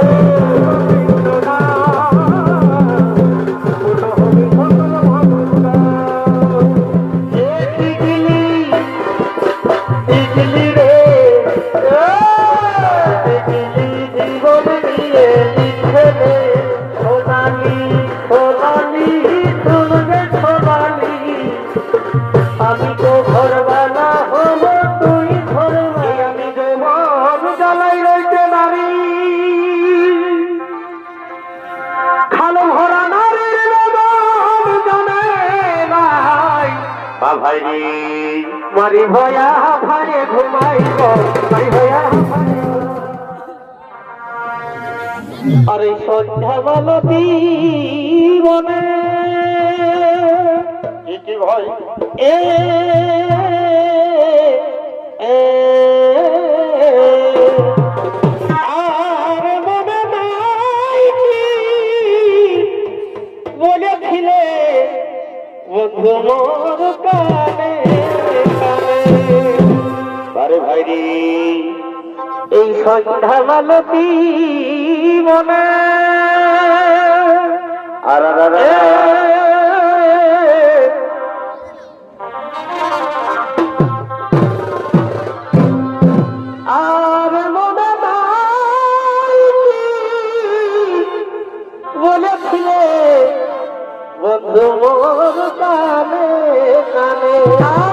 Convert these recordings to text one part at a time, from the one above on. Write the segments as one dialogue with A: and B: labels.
A: Thank you.
B: মারি ভয়া ভারে ঘুমাইব মারি ভয়া আরে সন্ধ্যাবেলা বনে
A: কি ভাই?
B: এ সন্ধ্যামালতি মনে।
A: আর
B: বলেছিলে বন্ধু মোর কানে কানে।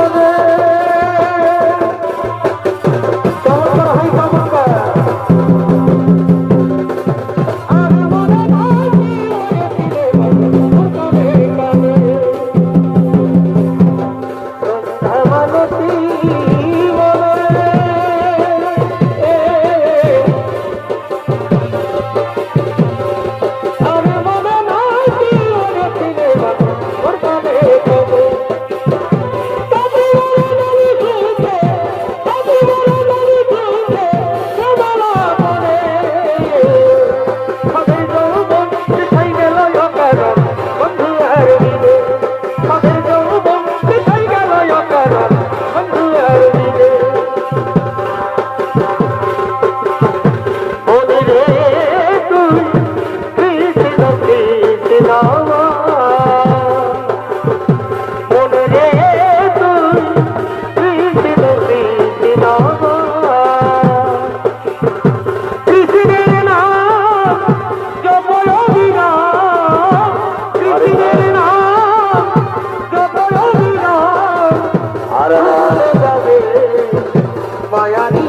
A: Oh, মায়ানি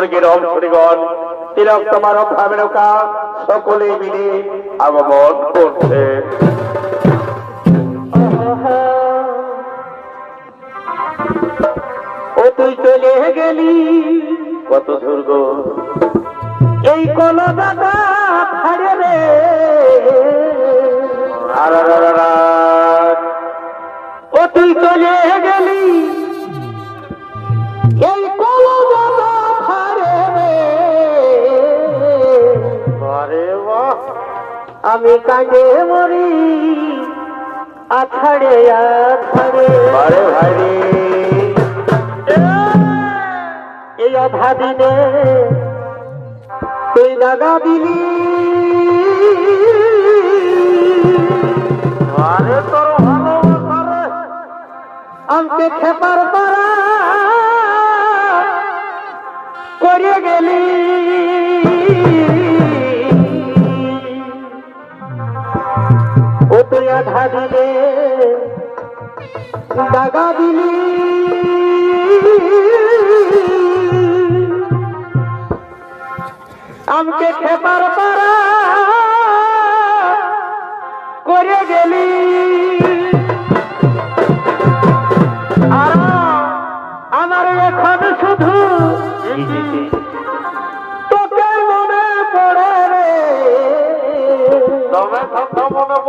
A: স্বর্গের অংশীগণ তিলক তোমার ভাবেরকা সকলে মিলে আগমন করছে।
B: ও তুই চলে গেলি,
A: কত দুর্গ।
B: এই কলকাতা ছাড়ে রে। ও তুই চলে গেলি আমি কাজে মরি আছাড়ে আছাড়ে।
A: আরে ভাই
B: এই অধা দিনে তুই লাগা দিলি।
A: আরে তোর রে।
B: আমাকে খেপার পারা করে গেলি। ও আধা দিলে দাগা দিলি। আমাকে খেপার পারা করে গেলি। আর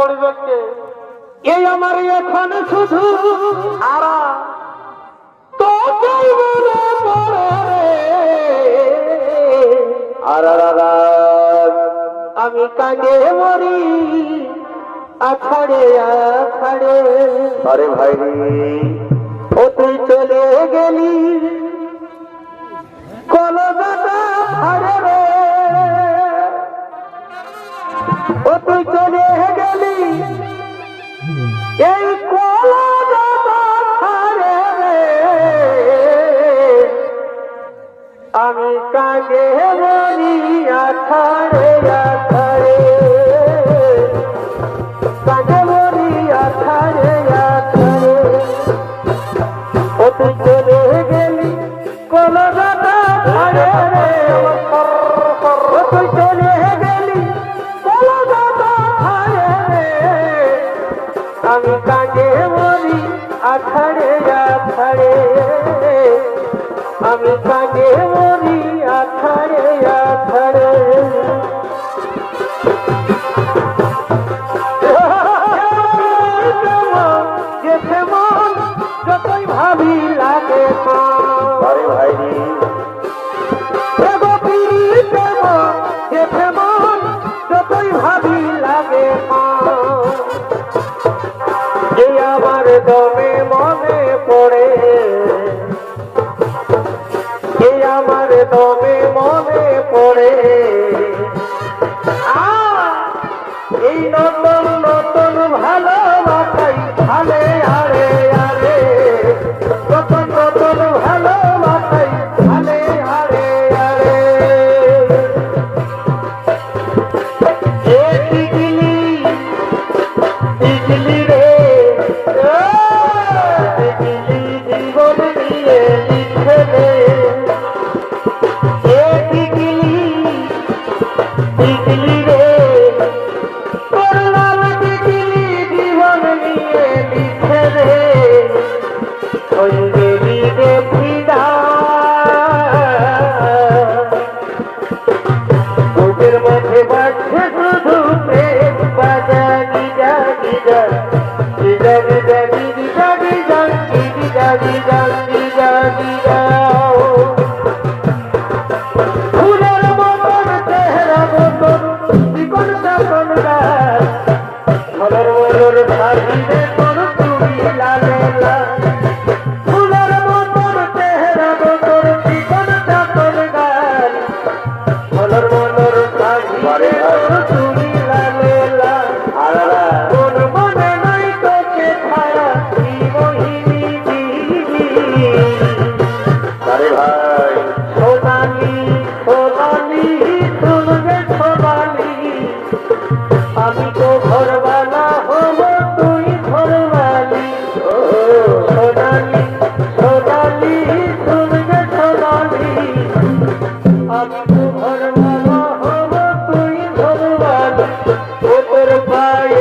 A: কথা মনে পড়বে কে
B: এই আমার এখন শুধু আর। মনে পড়ে
A: আর।
B: আমি কাজে মরি আছাড়ে আছাড়ে
A: আরে ভাই
B: ও তুই চলে গেলি। কলকাতা ও তুই চলে গেলি। এই আমি কাগে মরি আঠারে আঠারে কাগে মনি আঠারে আঠারে ও তুই চলে গেলি কোন দাদা ধারে রে। Yeah.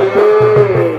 B: হইবে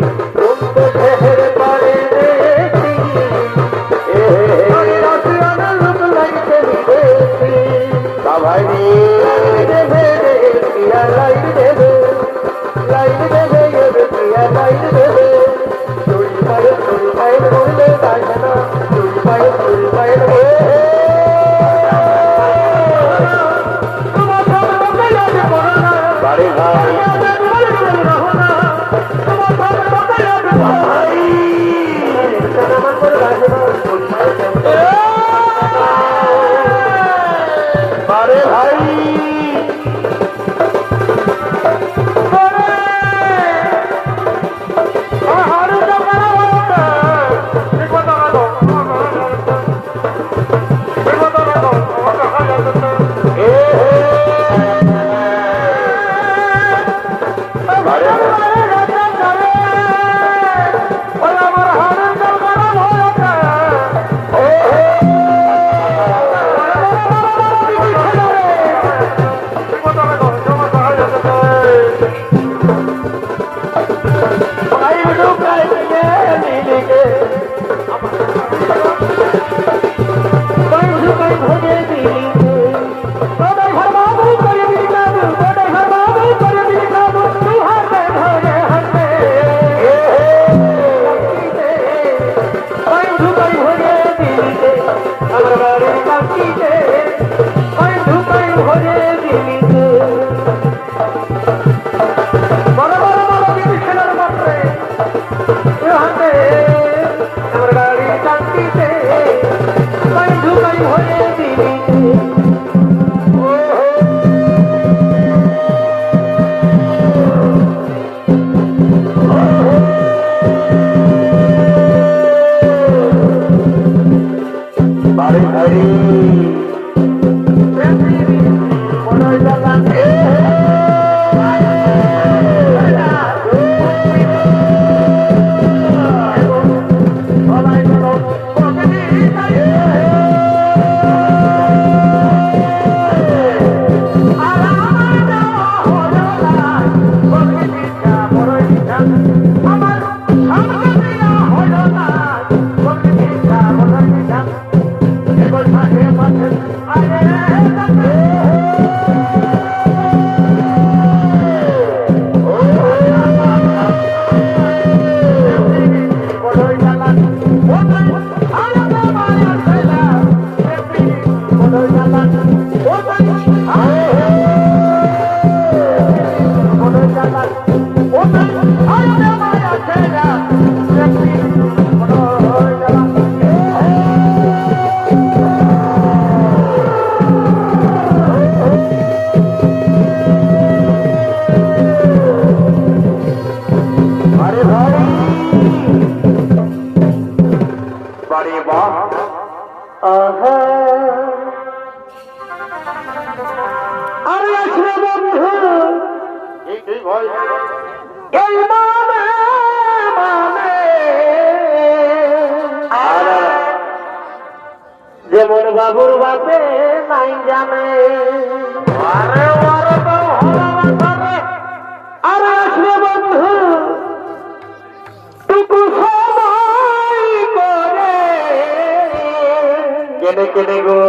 B: কেনে কেনে গো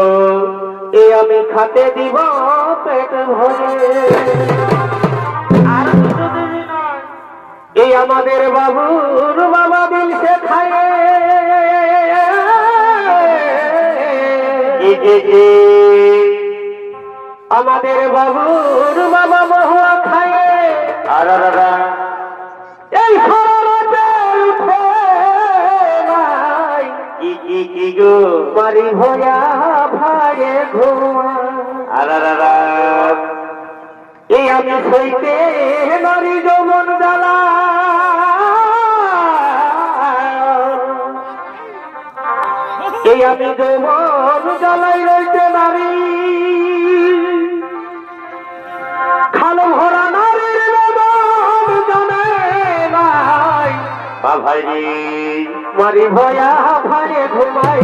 B: এ আমি খাতে দিব পেট ভরে।
A: আর কিছু দিবি না
B: এই আমাদের বাবুর বাবা দিল সে খায় আমাদের বাবুর বাবা মহুয়া খায়।
A: আর
B: এই খরাতে
A: গো।
B: মারি ভয়া ভাগে ঘুমা।
A: আর আর
B: এই আমি সইতে নারী যমন জ্বালা। এই আমি যমন জ্বালাই রইতে নারী। খালো ভরা নারীর বেদন জানে নাই।
A: ভাই
B: মারি ভয়া ঘুমাই